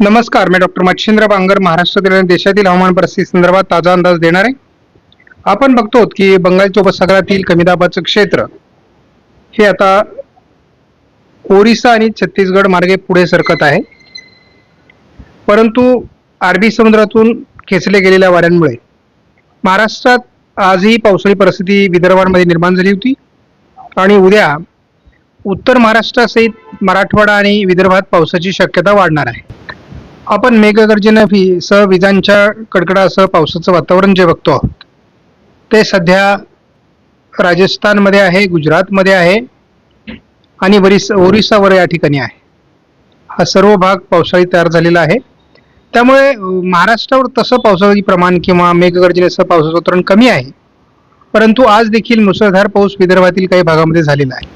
नमस्कार मी डॉक्टर मच्छिंद्र बांगर महाराष्ट्रातील आणि देशातील हवामान परिस्थिती संदर्भात ताजा अंदाज देणार आहे. आपण बघतो की बंगालच्या उपसागरातील कमी दाबाचं क्षेत्र हे आता ओरिसा आणि छत्तीसगड मार्गे पुढे सरकत आहे. परंतु अरबी समुद्रातून खेचले गेलेल्या वाऱ्यांमुळे महाराष्ट्रात आजही पावसाळी परिस्थिती विदर्भांमध्ये निर्माण झाली होती आणि उद्या उत्तर महाराष्ट्रासहित मराठवाडा आणि विदर्भात पावसाची शक्यता वाढणार आहे. आपण मेघगर्जना फी सह विजांच्या कडकडासह पावसाचं वातावरण जे बघतो आहोत ते सध्या राजस्थानमध्ये आहे गुजरातमध्ये आहे आणि वरिस ओरिसावर या ठिकाणी आहे. हा सर्व भाग पावसाळी तयार झालेला आहे. त्यामुळे महाराष्ट्रावर तसं पावसाळी प्रमाण किंवा मेघगर्जनेसह पावसाचं वातावरण कमी आहे. परंतु आज देखील मुसळधार पाऊस विदर्भातील काही भागामध्ये झालेला आहे.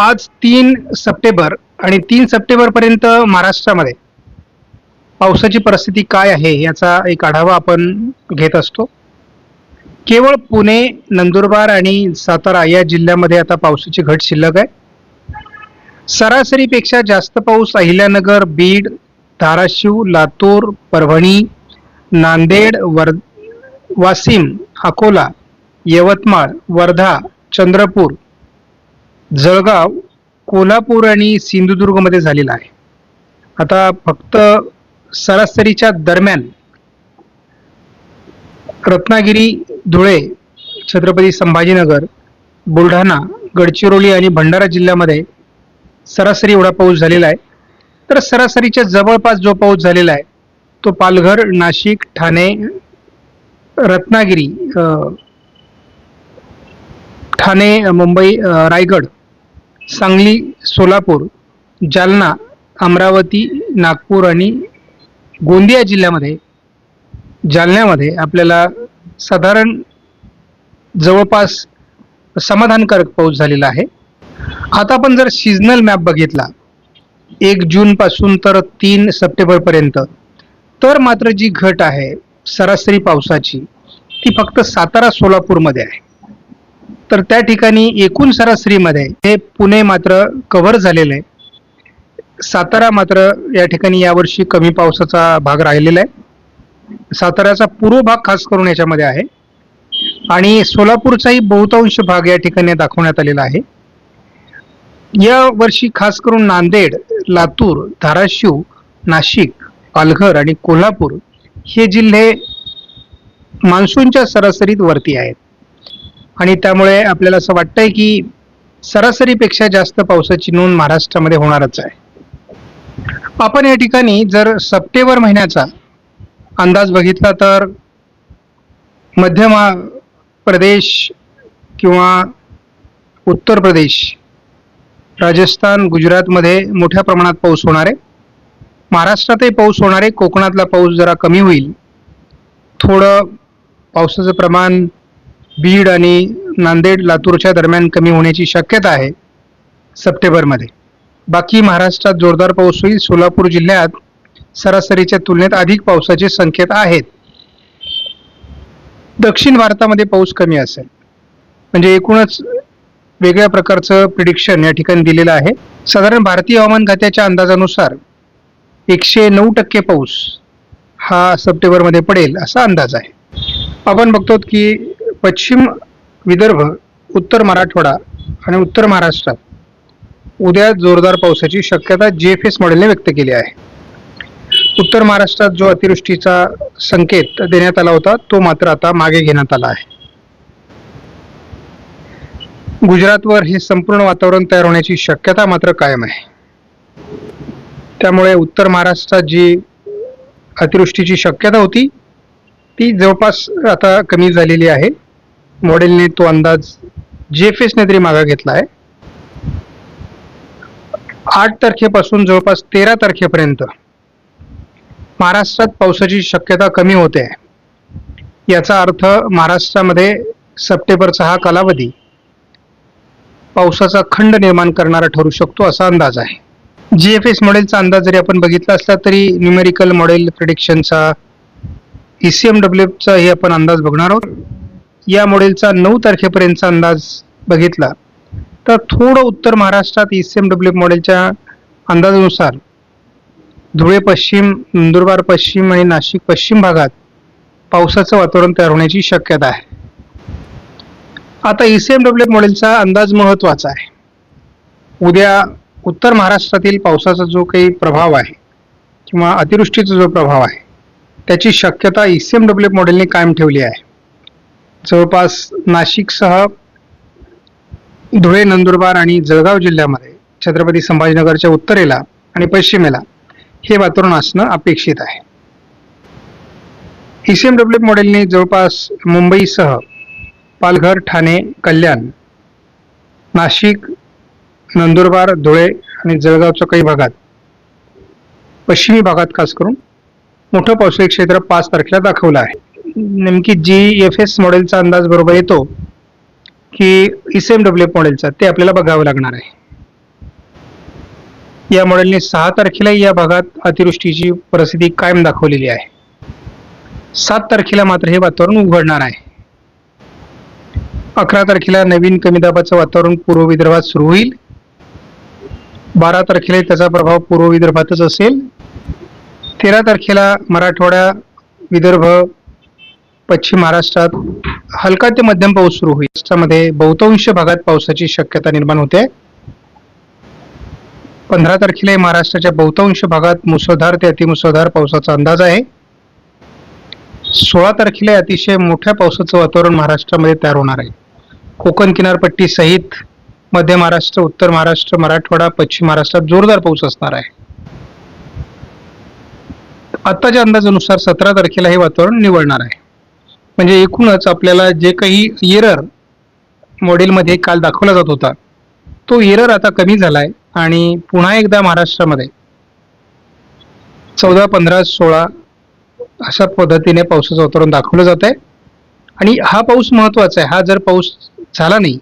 आज तीन सप्टेंबर आणि तीन सप्टेंबरपर्यंत महाराष्ट्रामध्ये पावसाची परिस्थिती काय आहे याचा एक आढावा आपण घेत असतो. केवळ पुणे नंदुरबार आणि सातारा या जिल्ह्यामध्ये आता पावसाची घट शिल्लक आहे. सरासरीपेक्षा जास्त पाऊस अहिल्यानगर बीड धाराशिव लातूर परभणी नांदेड वर वाशिम अकोला यवतमाळ वर्धा चंद्रपूर जळगाव कोल्हापूर आणि सिंधुदुर्गमध्ये झालेला आहे. आता फक्त सरासरीच्या दरम्यान रत्नागिरी धुळे छत्रपती संभाजीनगर बुलढाणा गडचिरोली आणि भंडारा जिल्ह्यामध्ये सरासरी एवढा पाऊस झालेला आहे. तर सरासरीच्या जवळपास जो पाऊस झालेला आहे तो पालघर नाशिक ठाणे रत्नागिरी ठाणे मुंबई रायगड सांगली सोलापूर जालना अमरावती नागपूर आणि गोंदिया जिल्ह्यामध्ये जालन्यामध्ये आपल्याला साधारण जवळपास समाधानकारक पाऊस झालेला आहे. आता आपण जर सीझनल मॅप बघितला एक जूनपासून तर तीन सप्टेंबरपर्यंत तर मात्र जी घट आहे सरासरी पावसाची ती फक्त सातारा सोलापूरमध्ये आहे. तर त्या ठिकाणी एकूण सरासरीमध्ये हे पुणे मात्र कव्हर झालेलं आहे. सातारा मात्र या ठिकाणी यावर्षी कमी पावसाचा भाग राहिलेला आहे. साताऱ्याचा पूर्व भाग खास करून याच्यामध्ये आहे. आणि सोलापूरचाही बहुतांश भाग या ठिकाणी दाखवण्यात आलेला आहे. या वर्षी खास करून नांदेड लातूर धाराशिव नाशिक पालघर आणि कोल्हापूर हे जिल्हे मान्सूनच्या सरासरीत वरती आहेत. आणि त्यामुळे आपल्याला असं वाटतंय की सरासरीपेक्षा जास्त पावसाची नोंद महाराष्ट्रामध्ये होणारच आहे. आपण या ठिकाणी जर सप्टेंबर महिन्याचा अंदाज बघितला तर मध्य प्रदेश किंवा उत्तर प्रदेश राजस्थान गुजरातमध्ये मोठ्या प्रमाणात पाऊस होणार आहे. महाराष्ट्रातही पाऊस होणार आहे. कोकणातला पाऊस जरा कमी होईल. थोडं पावसाचं प्रमाण बीड आणि नांदेड लातूरच्या दरम्यान कमी होण्याची शक्यता आहे सप्टेंबरमध्ये. बाकी महाराष्ट्रात जोरदार पाऊस होईल. सोलापूर जिल्ह्यात सरासरीच्या तुलनेत अधिक पावसाचे संकेत आहेत. दक्षिण भारतामध्ये पाऊस कमी असेल. म्हणजे एकूणच वेगळ्या प्रकारचं प्रिडिक्शन या ठिकाणी दिलेलं आहे. साधारण भारतीय हवामान खात्याच्या अंदाजानुसार एकशे नऊ टक्के पाऊस हा सप्टेंबरमध्ये पडेल असा अंदाज आहे. आपण बघतो की पश्चिम विदर्भ उत्तर मराठवाडा आणि उत्तर महाराष्ट्रात उद्या जोरदार पावसाची शक्यता जी एफ एस मॉडेलने व्यक्त केली आहे. उत्तर महाराष्ट्रात जो अतिवृष्टीचा संकेत देण्यात आला होता तो मात्र आता मागे घेण्यात आला आहे. गुजरातवर हे संपूर्ण वातावरण तयार होण्याची शक्यता मात्र कायम आहे. त्यामुळे उत्तर महाराष्ट्रात जी अतिवृष्टीची शक्यता होती ती जवळपास आता कमी झालेली आहे. मॉडेलने तो अंदाज जी एफ एसने तरी मागा घेतला आहे. आठ तारखेपासून जवळपास तेरा तारखेपर्यंत महाराष्ट्रात पावसाची शक्यता कमी होते. आहे याचा अर्थ महाराष्ट्रामध्ये सप्टेंबरचा हा कालावधी पावसाचा खंड निर्माण करणारा ठरू शकतो असा अंदाज आहे. जी एफ एस मॉडेलचा अंदाज जरी आपण बघितला असला तरी न्युमेरिकल मॉडेल प्रिडिक्शनचा ई सी एम डब्ल्यूचा हे आपण अंदाज बघणार आहोत. या मॉडेलचा नऊ तारखेपर्यंतचा अंदाज बघितला तर थोडं उत्तर महाराष्ट्रात ई सी एम डब्ल्यू मॉडेलच्या अंदाजानुसार धुळे पश्चिम नंदुरबार पश्चिम आणि नाशिक पश्चिम भागात पावसाचं वातावरण तयार होण्याची शक्यता आहे. आता E ईसीएमडब्ल्यू मॉडेलचा अंदाज महत्त्वाचा आहे. उद्या उत्तर महाराष्ट्रातील पावसाचा जो काही प्रभाव आहे किंवा अतिवृष्टीचा जो प्रभाव आहे त्याची शक्यता E ईसीएमडब्ल्यू मॉडेलने कायम ठेवली आहे. जवळपास नाशिकसह धुळे नंदुरबार आणि जळगाव जिल्ह्यामध्ये छत्रपती संभाजीनगरच्या उत्तरेला आणि पश्चिमेला हे वातावरण असणं अपेक्षित आहे. ईसीएमडब्ल्यू मॉडेलने जवळपास मुंबईसह पालघर ठाणे कल्याण नाशिक नंदुरबार धुळे आणि जळगावच्या काही भागात पश्चिमी भागात खास करून मोठं पावसाळी क्षेत्र पाच तारखेला दाखवलं आहे. नेमकी जी एफ एस मॉडेलचा अंदाज बरोबर येतो की ईसीएमडब्ल्यू मॉडेलचा ते आपल्याला बघावं लागणार आहे. या मॉडेलने सहा तारखेला या भागात अतिवृष्टीची परिस्थिती कायम दाखवलेली आहे. सात तारखेला मात्र हे वातावरण उघडणार आहे. अकरा तारखेला नवीन कमी दाबाचं वातावरण पूर्व विदर्भात सुरू होईल. बारा तारखेला त्याचा प्रभाव पूर्व विदर्भातच असेल. तेरा तारखेला मराठवाडा विदर्भ पश्चिम महाराष्ट्रात हलका ते मध्यम पाऊस सुरू होईल. महाराष्ट्रामध्ये बहुतांश भागात पावसाची शक्यता निर्माण होते. पंधरा तारखेला महाराष्ट्राच्या बहुतांश भागात मुसळधार ते अतिमुसळधार पावसाचा अंदाज आहे. सोळा तारखेला अतिशय मोठ्या पावसाचं वातावरण महाराष्ट्रामध्ये तयार होणार आहे. कोकण किनारपट्टी सहित मध्य महाराष्ट्र उत्तर महाराष्ट्र मराठवाडा पश्चिम महाराष्ट्रात जोरदार पाऊस असणार आहे. आत्ताच्या अंदाजानुसार सतरा तारखेला हे वातावरण निवडणार आहे. म्हणजे एकूणच आपल्याला जे काही एरर मॉडेलमध्ये काल दाखवला जात होता तो एरर आता कमी झालाय आणि पुन्हा एकदा महाराष्ट्रामध्ये चौदा पंधरा सोळा अशा पद्धतीने पावसाचं वातावरण दाखवलं जात आहे आणि हा पाऊस महत्त्वाचा आहे. हा जर पाऊस झाला नाही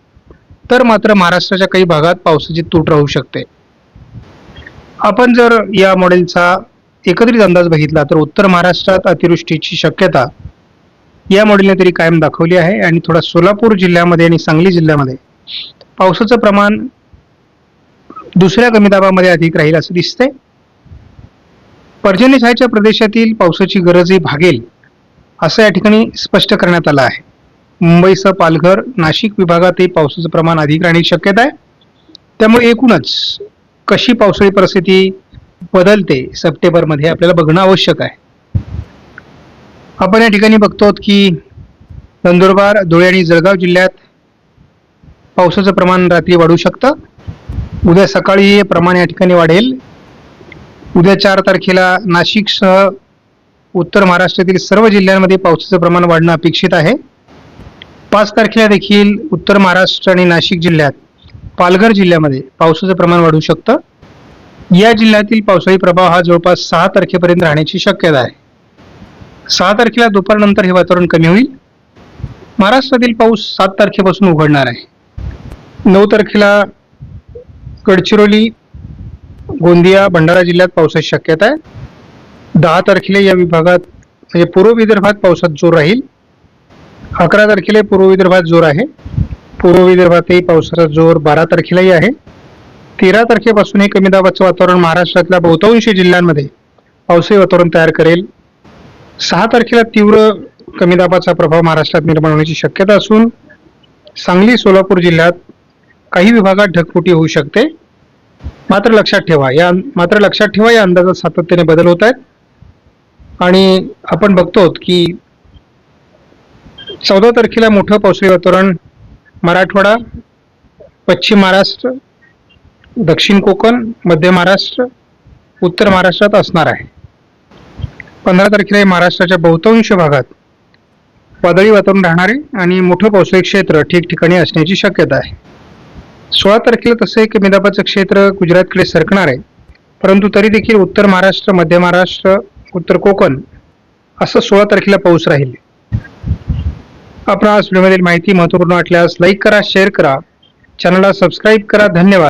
तर मात्र महाराष्ट्राच्या काही भागात पावसाची तूट राहू शकते. आपण जर या मॉडेलचा एकत्रित अंदाज बघितला तर उत्तर महाराष्ट्रात अतिवृष्टीची शक्यता या मॉडेलने तरी कायम दाखवली आहे आणि थोडा सोलापूर जिल्ह्यामध्ये आणि सांगली जिल्ह्यामध्ये पावसाचं प्रमाण दुसऱ्या कमी दाबामध्ये अधिक राहील असं दिसतंय. पर्जन्यसायच्या प्रदेशातील पावसाची गरजही भागेल असं या ठिकाणी स्पष्ट करण्यात आलं आहे. मुंबईसह पालघर नाशिक विभागातही पावसाचं प्रमाण अधिक राहण्याची शक्यता आहे. त्यामुळे एकूणच कशी पावसाळी परिस्थिती बदलते सप्टेंबरमध्ये आपल्याला बघणं आवश्यक आहे. आपण या ठिकाणी बघतो की नंदुरबार धुळे आणि जळगाव जिल्ह्यात पावसाचं प्रमाण रात्री वाढू शकतं. उद्या सकाळी हे प्रमाण या ठिकाणी वाढेल. उद्या चार तारखेला नाशिकसह उत्तर महाराष्ट्रातील सर्व जिल्ह्यांमध्ये पावसाचं प्रमाण वाढणं अपेक्षित आहे. पाच तारखेला देखील उत्तर महाराष्ट्र आणि नाशिक जिल्ह्यात पालघर जिल्ह्यामध्ये पावसाचं प्रमाण वाढू शकतं. या जिल्ह्यातील पावसाळी प्रभाव हा जवळपास सहा तारखेपर्यंत राहण्याची शक्यता आहे. सहा तारखेला दुपारनंतर हे वातावरण कमी होईल. महाराष्ट्रातील पाऊस सात तारखेपासून उघडणार आहे. नऊ तारखेला गडचिरोली गोंदिया भंडारा जिल्ह्यात पावसाची शक्यता आहे. दहा तारखेला या विभागात म्हणजे पूर्व विदर्भात पावसात जोर राहील. अकरा तारखेला पूर्व विदर्भात जोर आहे. पूर्व विदर्भातही पावसाचा जोर बारा तारखेलाही आहे. तेरा तारखेपासून हे कमी दाबाचं वातावरण महाराष्ट्रातल्या बहुतांश जिल्ह्यांमध्ये पावसाळी वातावरण तयार करेल. सहा तारखेला तीव्र कमी दाबाचा प्रभाव महाराष्ट्रात निर्माण होण्याची शक्यता असून सांगली सोलापूर जिल्ह्यात काही विभागात ढगफुटी होऊ शकते. मात्र लक्षात ठेवा या मात्र लक्षात ठेवा या अंदाजात सातत्याने बदल होत आहेत. आणि आपण बघतो की चौदा तारखेला मोठं पावसाळी वातावरण मराठवाडा पश्चिम महाराष्ट्र दक्षिण कोकण मध्य महाराष्ट्र उत्तर महाराष्ट्रात असणार आहे. पंधरा तारखेला महाराष्ट्राच्या बहुतांश भागात वादळी वातावरण राहणारे आणि मोठं पावसाळी क्षेत्र ठिकठिकाणी असण्याची शक्यता आहे. सोळा तारखेला तसं एक मिदाबाचं क्षेत्र गुजरातकडे सरकणार आहे. परंतु तरी देखील उत्तर महाराष्ट्र मध्य महाराष्ट्र उत्तर कोकण असं सोळा तारखेला पाऊस राहील. आपणास व्हिडिओमधील माहिती महत्त्वपूर्ण वाटल्यास लाईक करा शेअर करा. चॅनलला सबस्क्राईब करा. धन्यवाद.